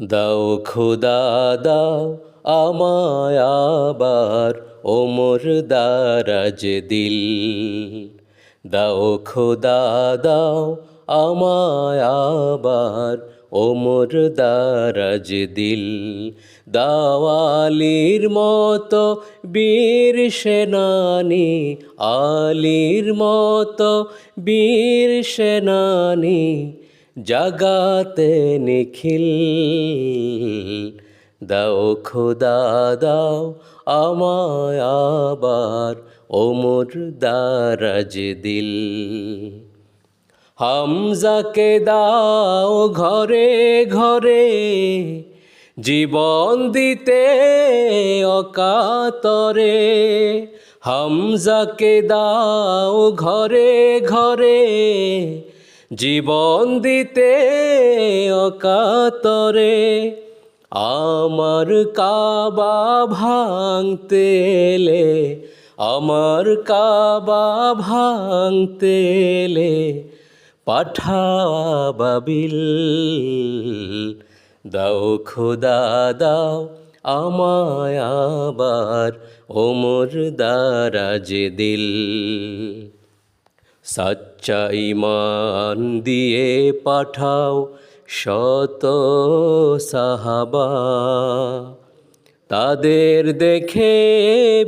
দাও খোদা, দাও আমায় আবার ওমর দারাজ দিল। দাও খোদা, দাও আমায় আবার ওমর দারাজ দিল। দাওয়ালির মতো বীর সেনানি, আলির মতো বীর সেনানি জাগাতে নিখিল। দাও খোদা, দাও আমায় আবার ওমর দারাজ দিল। হামজাকে দাও ঘরে ঘরে জীবন দিতে অকাতরে। হামজাকে দাও ঘরে ঘরে জীবন দিতে অকাতরে আমার কাবা ভাঙতে এলে, আমার কাবা ভাঙতে এলে পাঠাবাবিল দাও খোদা, দাও আমায় আবার, ওমর দারাজ দিল। সাচ্চা ইমান দিয়ে পাঠাও শত সাহাবা তাদের দেখে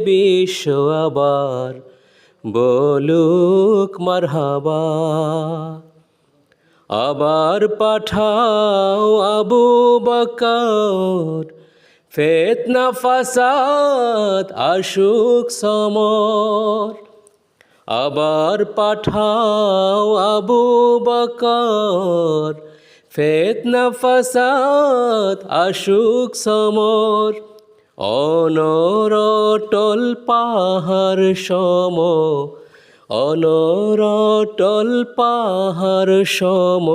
বিশ্ব আবার বলুক মারহাবা আবার পাঠাও আবু বকর ফেতনা ফাসাদ আশুক সমর আবার পাঠাও আবু বকর। ফেতনা ফাসাদ আশুক সমর অনরটল পাহাড় সম অনরটল পাহাড় সম।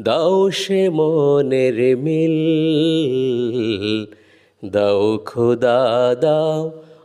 দাও সে মনের মিল, দাও খোদা, দাও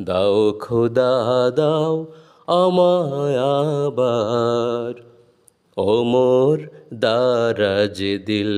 দাও খোদা দাও আমায় আবার। ওমর দারাজ দিল।